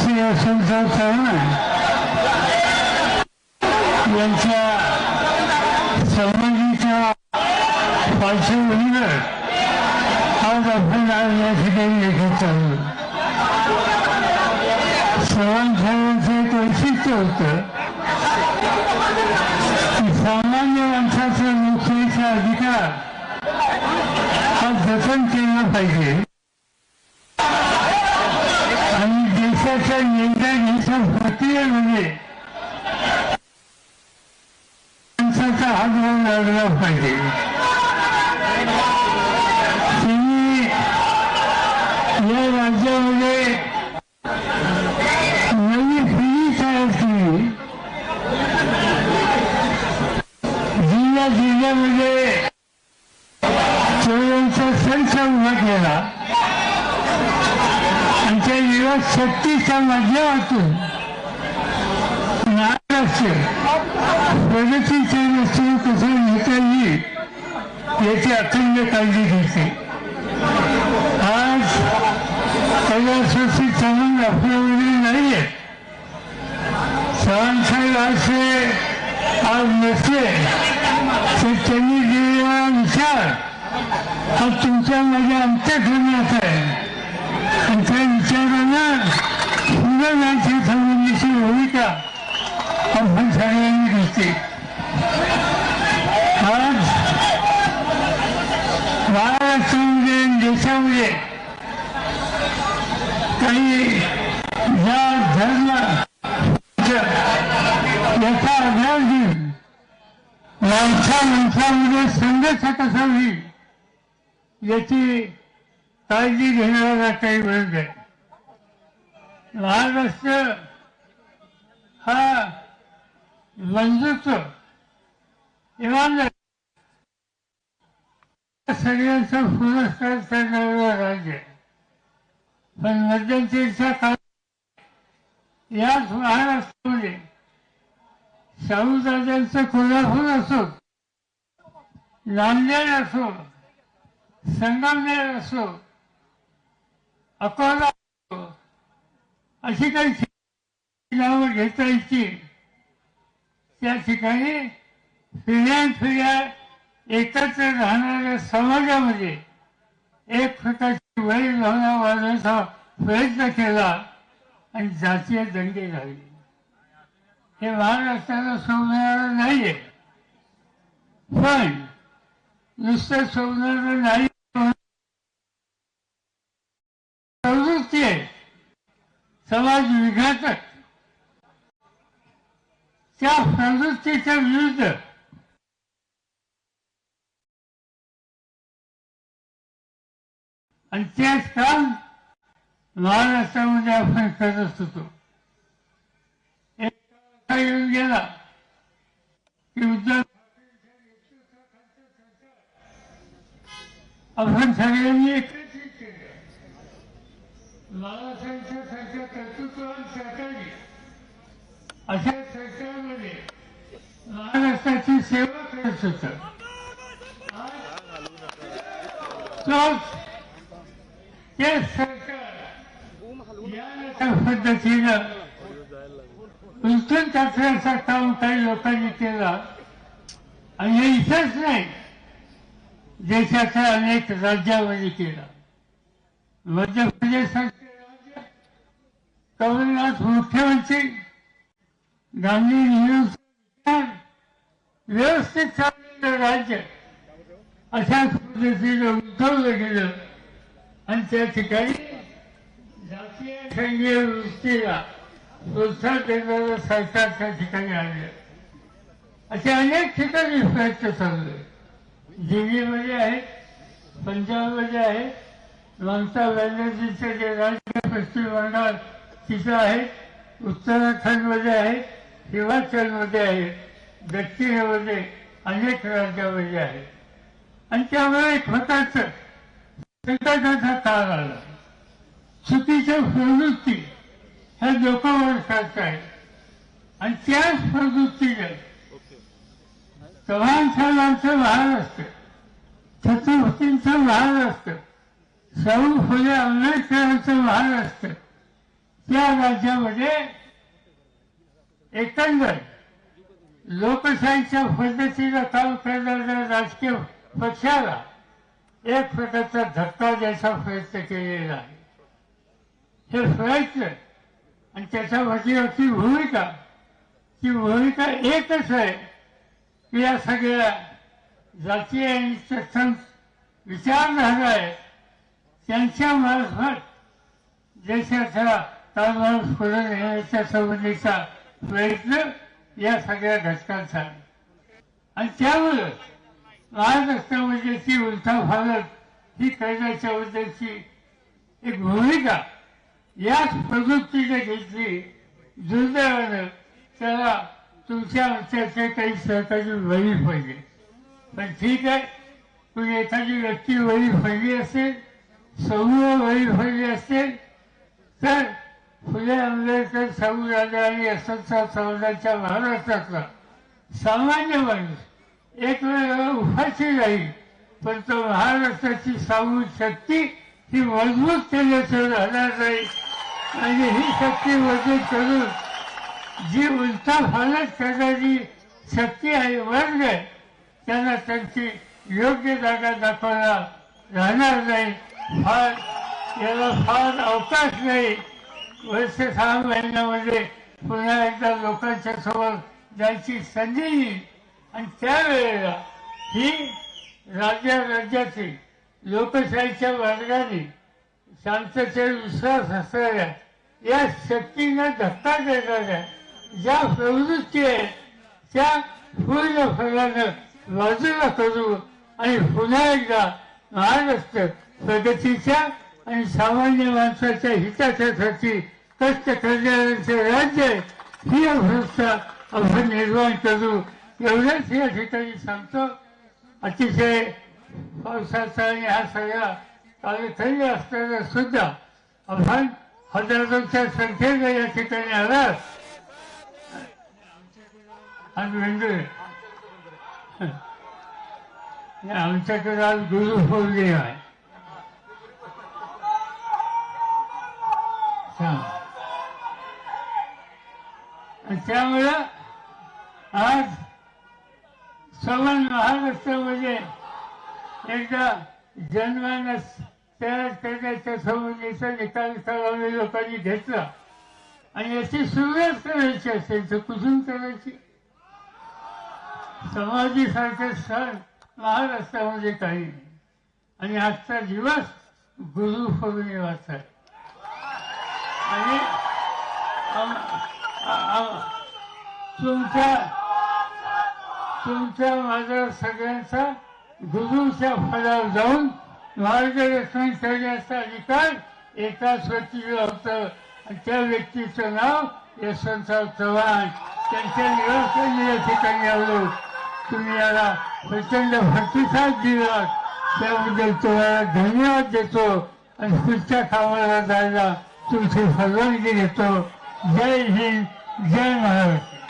श्री यशवंतराव चव्हाण यांच्या संबंधीच्या पार्श्वभूमीवर आज आपण या ठिकाणी लेखत आहोत. चव्हाण साहेबांचं एक वैशिष्ट्य होतं सामान्य माणसाचा नोकरीचा अधिकार हा जतन केला पाहिजे आणि देशाच्या निर्णयाच्या म्हणजे? माणसाचा हातभार लागला पाहिजे. या राज्यामध्ये नवी पिढी तयार केली जिल्ह्या जिल्ह्यामध्ये चोरांचा संच उभा केला. आणि त्या युवा शक्तीच्या माध्यमातून महाराष्ट्र प्रगतीच्या रस्त्यावर कसं नेता येईल याची अखंड काळजी घेते आज कैलासवासी चव्हाण आपल्यामध्ये नाही आहे चव्हाण साहेब असे आज नसले तर त्यांनी दिलेला विचार हा तुमच्या माझ्या अंतःकरणात आहे. आणि त्या विचारानं पुढे जायच्या संबंधीची भूमिका आपण सगळ्यांनी दिसते आज महाराष्ट्रामध्ये देशामध्ये काही जात धर्म याचा अभ्यास घेऊन माणसा माणसामध्ये म्हणजे संघर्ष कसा होईल याची काळजी घेण्याला काही वेळ आहे महाराष्ट्र हा म्हणजेच इमानदार सगळ्यांचा पुरस्कार करणारं राज्य पण मध्यंतरीच्या काळात याच महाराष्ट्रामध्ये शाहूदादांचं कोल्हापूर असो नांदेड असो संगमनेर असो अकोला असो अशी काही नावं घेता येतील. त्या ठिकाणी पिढ्यान पिढ्या एकत्र राहणाऱ्या समाजामध्ये एक प्रकारची वैर भावना वाढवण्याचा प्रयत्न केला आणि जातीय दंगे झाले. हे महाराष्ट्राला सोडणारं नाहीये. पण नुसतं सोडणारं नाही प्रवृत्ती आहे. समाज विघातक. त्या प्रवृत्तीच्या विरुद्ध आणि तेच काम महाराष्ट्रामध्ये आपण करत होतो एक येऊन गेला की उद्धव आपण सगळ्यांनी एकत्रित केलं बाळासाहेबांच्या सारख्या कर्तृत्ववान सरकारने अशा क्षेत्रामध्ये महाराष्ट्राची सेवा करत होत. ते सरकार या पद्धतीनं उलटून टाकण्याचं काम काही लोकांनी केला. आणि हे इथंच नाही देशाच्या अनेक राज्यामध्ये केला. मध्य प्रदेशाचे राज्य कमलनाथ मुख्यमंत्री गांधी नेहरू व्यवस्थित चाललेलं राज्य अशा पद्धतीनं उद्धवलं गेलं. आणि त्या ठिकाणी जातीय संघीय वृत्तीला प्रोत्साहन देणारं सरकार त्या ठिकाणी आले. असे अनेक ठिकाणी प्रयत्न चालले. दिल्लीमध्ये आहेत पंजाबमध्ये आहे ममता बॅनर्जीचं जे राज्य पश्चिम बंगाल तिथं आहे उत्तराखंडमध्ये आहे हिमाचलमध्ये आहे दक्षिणेमध्ये अनेक राज्यामध्ये आहे. आणि त्यामुळे एक प्रकारचं संकटाचा काळ आला. चुकीच्या प्रवृत्ती ह्या लोकांवर करताय आणि त्याच प्रवृत्तीने चव्हाण साहेबांचं महाराष्ट्र छत्रपतींचं महाराष्ट्र शाहू फुले आंबेडकरांचं महाराष्ट्र त्या राज्यामध्ये एकंदर लोकशाहीच्या पद्धतीनं काम करणाऱ्या राजकीय पक्षाला एक प्रकारचा धक्का द्यायचा प्रयत्न केलेला आहे. हे प्रयत्न आणि त्याच्या अशी भूमिका ती भूमिका एकच आहे की या सगळ्या जातीय आणि तत्सम विचारधारा आहे. त्यांच्या मार्फत देशाचा कारभार पुढे नेण्याच्या संबंधीचा प्रयत्न या सगळ्या घटकांचा आहे. आणि त्यामुळं महाराष्ट्रामध्ये ती उलथाफालत ही करण्याच्या बद्दलची एक भूमिका याच प्रवृत्तीने घेतली दुर्दैवानं त्याला तुमच्या आमच्याचे काही सहकारी वही पाहिजे पण ठीक आहे पण एखादी व्यक्ती वही पडली असेल समूह वही पडली असेल तर फुले आंबेडकर शाहू राजा आणि असंचा समाजाच्या महाराष्ट्रातला सामान्य माणूस एक वेळ उपाशी राहील पण तो महाराष्ट्राची सामूहिक शक्ती ही मजबूत केल्याचं राहणार नाही. आणि ही शक्ती म्हणजे मजबूत करून जी उलटा फालत करणारी शक्ती आहे वर्ग आहे त्यांना त्यांची योग्य जागा दाखवायला राहणार नाही. फार याला फार अवकाश नाही. वर्ष सहा महिन्यामध्ये पुन्हा एकदा लोकांच्या समोर जायची संधी येईल आणि त्यावेळेला ही राज्या राज्याची लोकशाहीच्या मार्गाने शांततेवर विश्वास असणाऱ्या या शक्तीनं धक्का देणाऱ्या ज्या प्रवृत्ती आहेत त्या पूर्ण फळानं बाजूला करू आणि पुन्हा एकदा महाराष्ट्र प्रगतीच्या आणि सामान्य माणसाच्या हिताच्यासाठी कष्ट करणाऱ्यांचे राज्य ही संस्था आपण निर्माण करू. एवढंच या ठिकाणी सांगतो. अतिशय पावसाचा आणि हा सगळा कालखंड असताना सुद्धा आपण हजारोच्या संख्येनं या ठिकाणी आलात. आणि म्हणजे आमच्याकडे आज गुरु पौर्णिमा आहे हा. आणि त्यामुळं आज समान महाराष्ट्रामध्ये एकदा जनमानस तयार करण्याच्या संबंधीचा निकाल सर्वांनी लोकांनी घेतला. आणि याची सुरुवात करायची असेल तर कुठून करायची? समाधीसारखे सण महाराष्ट्रामध्ये काही नाही. आणि आजचा दिवस गुरु पौर्णिमाचा आहे. आणि तुमच्या तुमच्या माझ्या सगळ्यांचा गुरुच्या फळावर जाऊन मार्गदर्शन करण्याचा अधिकार एकाच व्यक्तीला होतं. आणि त्या व्यक्तीचं नाव यशवंतराव चव्हाण. त्यांच्या निवासाने या ठिकाणी आलो. तुम्ही याला प्रचंड प्रतिसाद दिला. त्याबद्दल तुम्हाला धन्यवाद देतो. आणि पुढच्या कामाला जायला तुमची परवानगी घेतो. जय हिंद जय महाराष्ट्र.